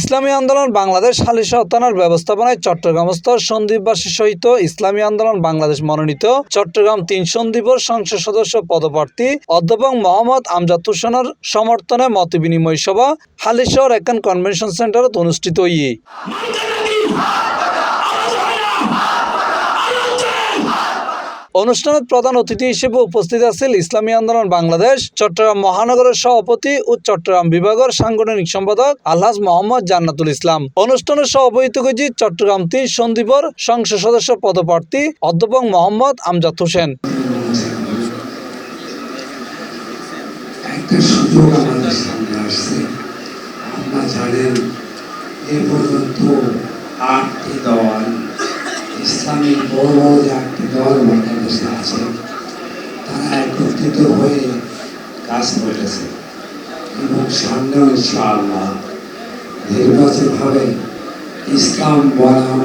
ইসলামী আন্দোলন বাংলাদেশ হালিশা হত্যানার ব্যবস্থাপনায় চট্টগ্রামস্থ সন্দীপবাসী সহিত ইসলামী আন্দোলন বাংলাদেশ মনোনীত চট্টগ্রাম তিন সন্দীপর সংসদ সদস্য পদপ্রার্থী অধ্যাপক মোহাম্মদ আমজাদ হোসেনের সমর্থনে মত বিনিময় সভা হালিশহর একান কনভেনশন সেন্টারত অনুষ্ঠিত ইয়ে অনুষ্ঠানের প্রধান অতিথি হিসেবে উপস্থিত আছেন ইসলামী আন্দোলন বাংলাদেশ, চট্টগ্রাম মহানগরের সভাপতি ও চট্টগ্রাম বিভাগের সাংগঠনিক সম্পাদক আলহাজ মোহাম্মদ জান্নাতুল ইসলাম। অনুষ্ঠানের সভাপতিত্ব করেছি চট্টগ্রাম তিন সন্দীপর সংসদ সদস্য পদপ্রার্থী অধ্যাপক মোহাম্মদ আমজাদ হোসেন। একটা জানেন, এ পর্যন্ত আটটি দল ইসলামিক বড় বড় যে আটটি দল বাংলাদেশে আছে তারা একত্রিত হয়ে কাজ করেছে। এবং সামনেও ইনশাআল্লাহ নির্বাচনভাবে ইসলাম বনাম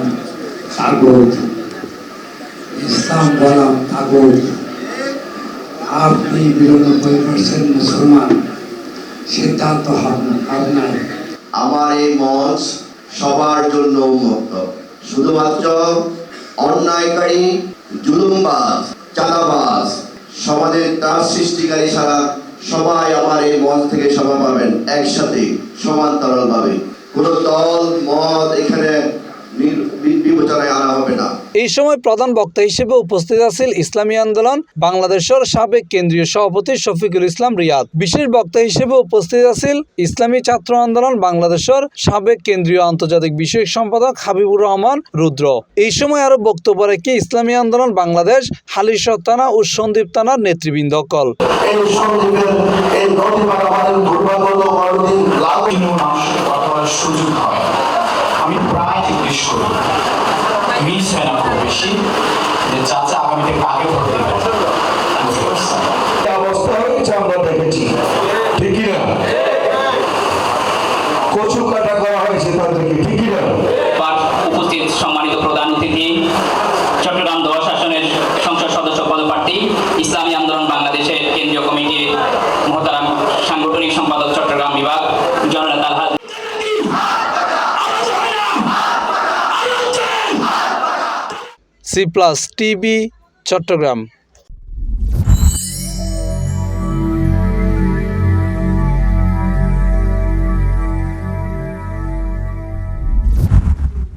কাগজ ইসলাম বনাম কাগজ আপনি বিরানব্বই পার্সেন্ট মুসলমান, সিদ্ধান্ত আপনার। আমার এই মঞ্চ সবার জন্য উন্মুক্ত শুধুমাত্র অন্যায়কারী, জুলুমবাজ, চাঁদাবাজ, সমাজের তার সৃষ্টিকারী ছাড়া সবাই আমার এই মঞ্চ থেকে সভা পাবেন, একসাথে সমান্তরালভাবে। কোনো দল, মত এখানে বিবেচনায় আনা হবে না। এই সময় প্রধান বক্তা হিসেবে উপস্থিত আছেন ইসলামী আন্দোলন, বাংলাদেশের সাবেক কেন্দ্রীয় সভাপতি শফিকুল ইসলাম রিয়াদ। বিশেষ বক্তা হিসেবে উপস্থিত আছেন ইসলামী ছাত্র আন্দোলন, বাংলাদেশের সাবেক কেন্দ্রীয় আন্তর্জাতিক বিষয়ক সম্পাদক হাবিবুর রহমান রুদ্র। এই সময় আরও বক্তব্য রেখে ইসলামী আন্দোলন, বাংলাদেশ হালিশর থানা ও সন্দীপ থানার নেতৃবৃন্দ কল। আমি প্রায় জিজ্ঞেস করি মিস হয় না খুব বেশি। যে চাচা আগামীতে কাকে ভোট আমরা দেখেছি। না? কচু কাটা করা হয়েছে তাদেরকে ঠিকই না? উপস্থিত সম্মানিত প্রধান অতিথি চট্টগ্রাম দশ আসনের সংসদ সদস্য পদপ্রার্থী ইসলামী আন্দোলন বাংলাদেশের কেন্দ্রীয় কমিটির মহতারাম সাংগঠনিক সম্পাদক চট্টগ্রাম বিভাগ জননেতা আলহাজ সি প্লাস টিভি চট্টগ্রাম